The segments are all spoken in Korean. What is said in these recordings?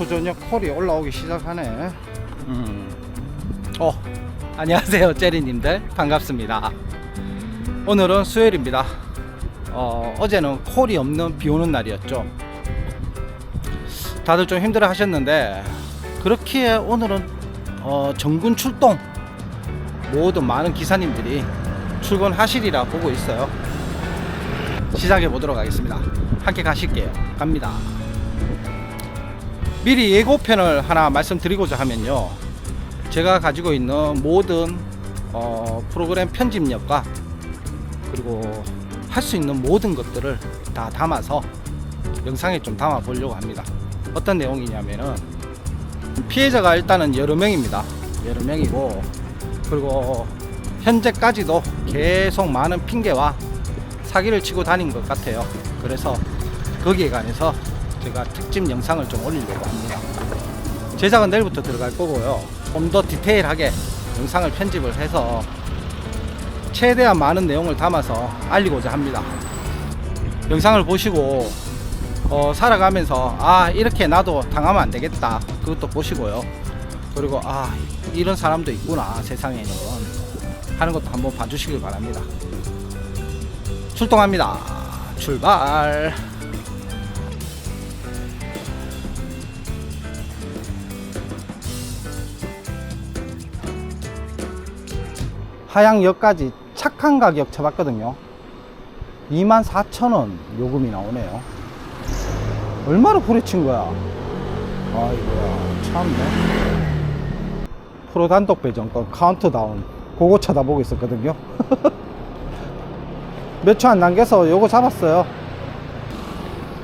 초저녁 콜이 올라오기 시작하네. 음. 어, 안녕하세요, 제리님들. 반갑습니다. 오늘은 수요일입니다. 어, 어제는 콜이 없는 비 오는 날이었죠. 다들 좀 힘들어 하셨는데, 그렇기에 오늘은 어, 정군 출동. 모든 많은 기사님들이 출근하시리라 보고 있어요. 시작해 보도록 하겠습니다. 함께 가실게요. 갑니다. 미리 예고편을 하나 말씀드리고자 하면요. 제가 가지고 있는 모든 어, 프로그램 편집력과 그리고 할 수 있는 모든 것들을 다 담아서 영상에 좀 담아 보려고 합니다. 어떤 내용이냐면은 피해자가 일단은 여러 명입니다. 여러 명이고 그리고 현재까지도 계속 많은 핑계와 사기를 치고 다닌 것 같아요. 그래서 거기에 관해서 제가 특집 영상을 좀 올리려고 합니다. 제작은 내일부터 들어갈 거고요. 좀 더 디테일하게 영상을 편집을 해서 최대한 많은 내용을 담아서 알리고자 합니다. 영상을 보시고 어, 살아가면서 아 이렇게 나도 당하면 안 되겠다 그것도 보시고요. 그리고 아 이런 사람도 있구나 세상에는 하는 것도 한번 봐주시길 바랍니다. 출동합니다. 출발. 하양역까지 착한 가격 쳐봤거든요. 24,000원 요금이 나오네요. 얼마나 후려친 거야? 아이고야, 참네. 프로 단독 배정권 카운트다운 그거 쳐다보고 있었거든요. 몇 초 안 남겨서 요거 잡았어요.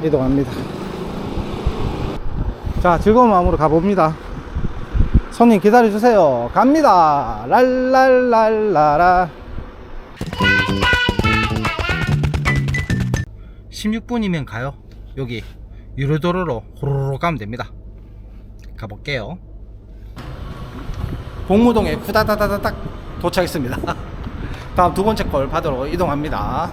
이동합니다. 자, 즐거운 마음으로 가봅니다. 손님 기다려주세요. 갑니다. 랄랄랄라라. 16분이면 가요. 여기 유료도로로 호로로 가면 됩니다. 가볼게요. 복무동에 후다다다다닥 도착했습니다. 다음 두 번째 걸 받으러 이동합니다.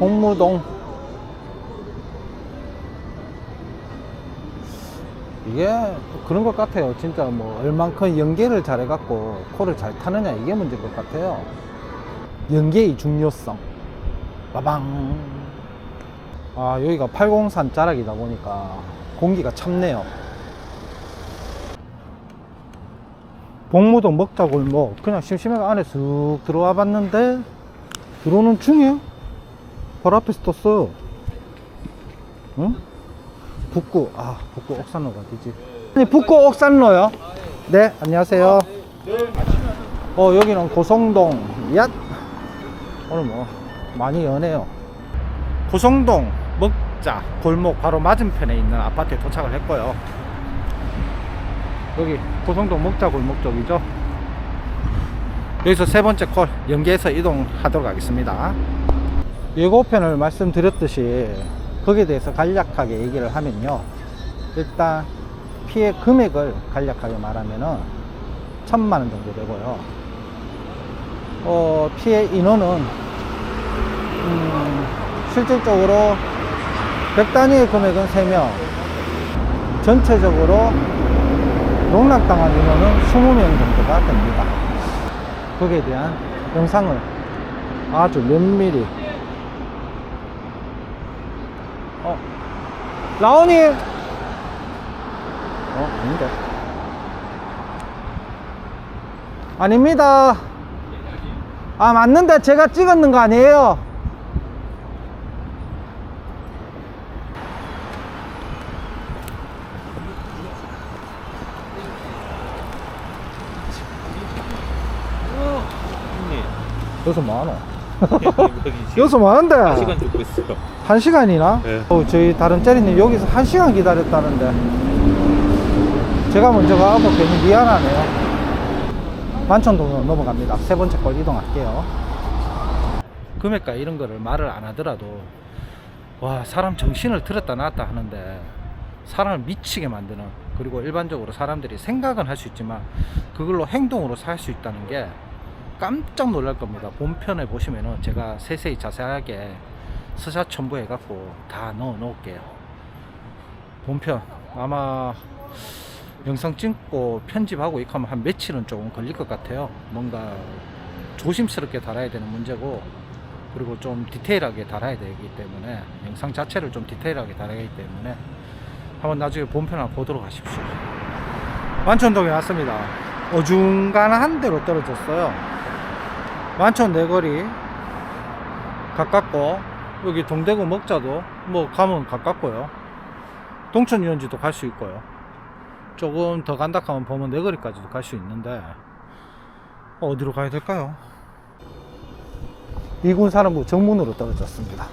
복무동 이게 그런 것 같아요. 진짜 뭐 얼만큼 연계를 잘 해갖고 코를 잘 타느냐 이게 문제인 것 같아요. 연계의 중요성. 빠방. 아 여기가 803 자락이다 보니까 공기가 참네요. 복무동 먹자골목 그냥 심심해가 안에 쑥 들어와 봤는데 들어오는 중에 바로 앞에서 떴어. 응? 북구, 아, 북구 옥산로가 어디지? 아니, 북구 옥산로요? 네, 안녕하세요. 어, 여기는 고성동, 얏! 오늘 뭐, 많이 연해요. 고성동, 먹자, 골목 바로 맞은편에 있는 아파트에 도착을 했고요. 여기 고성동 먹자 골목 쪽이죠. 여기서 세 번째 콜 연계해서 이동하도록 하겠습니다. 예고편을 말씀드렸듯이 거기에 대해서 간략하게 얘기를 하면요. 일단 피해 금액을 간략하게 말하면은 천만 원 정도 되고요. 어, 피해 인원은 음, 실질적으로 100 단위의 금액은 3명, 전체적으로 농락당한 인원은 20명 정도가 됩니다. 거기에 대한 영상을 아주 면밀히 라온이 어, 아닌데. 아닙니다. 아, 맞는데 제가 찍었는 거 아니에요. 여기서 뭐하노? 여기서 뭐 하는데? 시간 주고 있어요. 한 시간이나? 네. 어, 저희 다른 째리님 여기서 한 시간 기다렸다는데 제가 먼저 가고 괜히 미안하네요 만천동으로 넘어갑니다 세 번째 걸 이동할게요 금액과 이런 거를 말을 안 하더라도 와 사람 정신을 들었다 놨다 하는데 사람을 미치게 만드는 그리고 일반적으로 사람들이 생각은 할 수 있지만 그걸로 행동으로 살 수 있다는 게 깜짝 놀랄 겁니다. 본편에 보시면은 제가 세세히 자세하게 스샷 첨부해 갖고 다 넣어 놓을게요. 본편 아마 영상 찍고 편집하고 이렇게 하면 한 며칠은 조금 걸릴 것 같아요. 뭔가 조심스럽게 달아야 되는 문제고 그리고 좀 디테일하게 달아야 되기 때문에 영상 자체를 좀 디테일하게 달아야 하기 때문에 한번 나중에 본편 한번 보도록 하십시오. 완천동에 왔습니다. 어중간한 데로 떨어졌어요. 완천 내거리 가깝고 여기 동대구 먹자도 뭐 가면 가깝고요. 동천 유원지도 갈 수 있고요. 조금 더 간다 하면 보면 내거리까지도 갈 수 있는데 어디로 가야 될까요? 이군 사령부 정문으로 떨어졌습니다.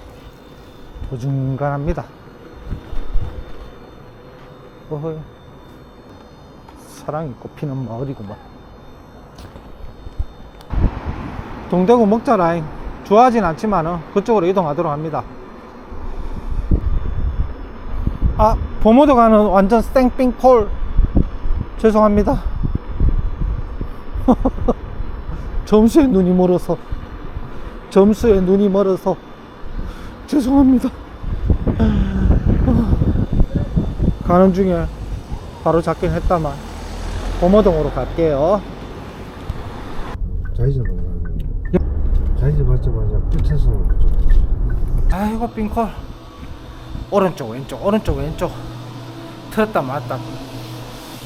어중간합니다. 어허 사랑이 꽃피는 마을이구만. 동대구 먹자 라인 좋아하진 않지만은 그쪽으로 이동하도록 합니다. 아, 범어도 가는 완전 생빙콜. 죄송합니다. 점수에 눈이 멀어서. 점수에 눈이 멀어서. 죄송합니다. 가는 중에 바로 잡긴 했다만. 범어동으로 갈게요. 좌회전 가는 좌회전 좀 아이고 빙콜. 오른쪽 왼쪽 오른쪽 왼쪽. 틀었다 맞다.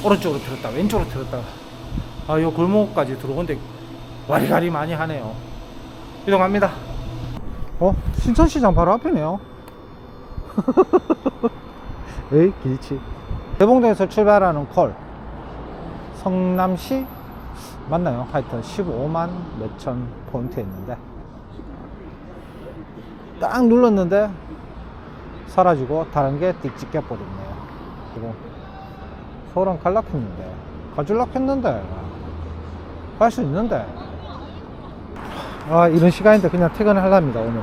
오른쪽으로 틀었다 왼쪽으로 틀었다. 아요 골목까지 들어오는데 와리가리 많이 하네요. 이동합니다. 어? 신천시장 바로 앞이네요. 에이 길치. 대봉동에서 출발하는 콜. 성남시? 맞나요? 하여튼 15만 몇천 포인트 있는데 딱 눌렀는데 사라지고 다른 게 띡 찍혀버렸네요. 그리고 서울은 갈락했는데 가줄락 했는데 갈 수 있는데. 아 이런 시간인데 그냥 퇴근을 하랍니다 오늘은.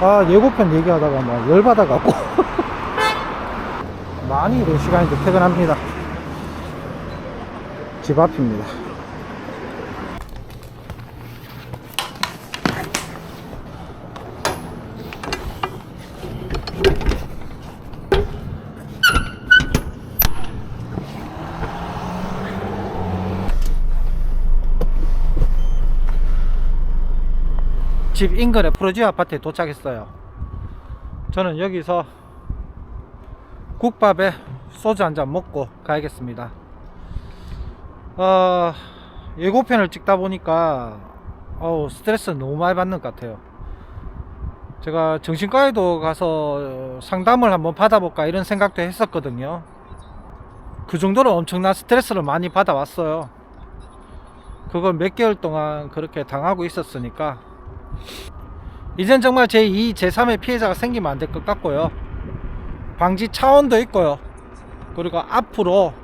아 예고편 얘기하다가 막 열받아갖고. 많이 이런 시간인데 퇴근합니다. 집 앞입니다 집 인근의 프로지 아파트에 도착했어요. 저는 여기서 국밥에 소주 한 잔 먹고 가야겠습니다. 어, 예고편을 찍다 보니까 어우, 스트레스 너무 많이 받는 것 같아요. 제가 정신과에도 가서 상담을 한번 받아볼까 이런 생각도 했었거든요. 그 정도로 엄청난 스트레스를 많이 받아왔어요. 그걸 몇 개월 동안 그렇게 당하고 있었으니까 이젠 정말 제2, 제3의 피해자가 생기면 안 될 것 같고요. 방지 차원도 있고요. 그리고 앞으로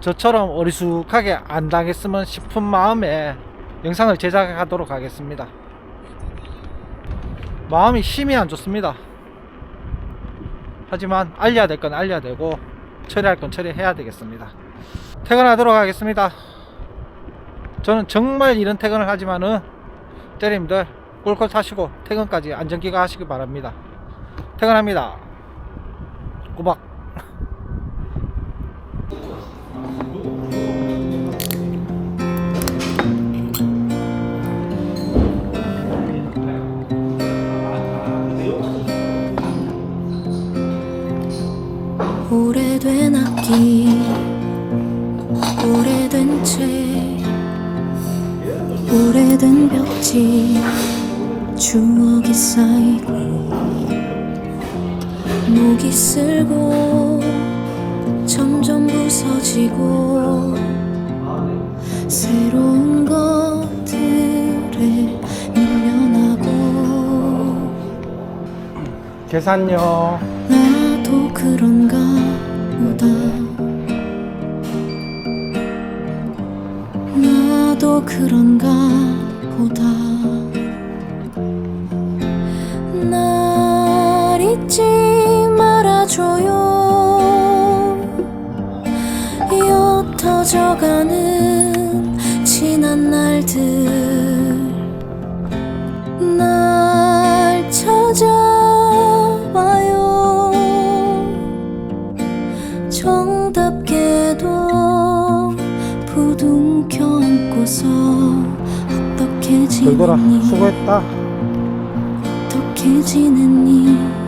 저처럼 어리숙하게 안 당했으면 싶은 마음에 영상을 제작하도록 하겠습니다. 마음이 힘이 안 좋습니다. 하지만 알려야 될 건 알려야 되고 처리할 건 처리해야 되겠습니다. 퇴근하도록 하겠습니다. 저는 정말 이런 퇴근을 하지만은 때님들 꿀꿀 타시고 퇴근까지 안전기가 하시기 바랍니다. 퇴근합니다. 꼬박. 오래된 악기 오래된 책 오래된 벽 지 추억이 쌓이고 목이 쓸고 점점 부서지고 새로운 것들에 밀려나고 계산요. 나도 그런가 보다 나도 그런가 보다 날 잊지 말아줘요. 옅어져가는 것들 날 찾아와요. 정답게도 부둥켜 안고서 돌돌아. 수고했다. 어떻게 지냈니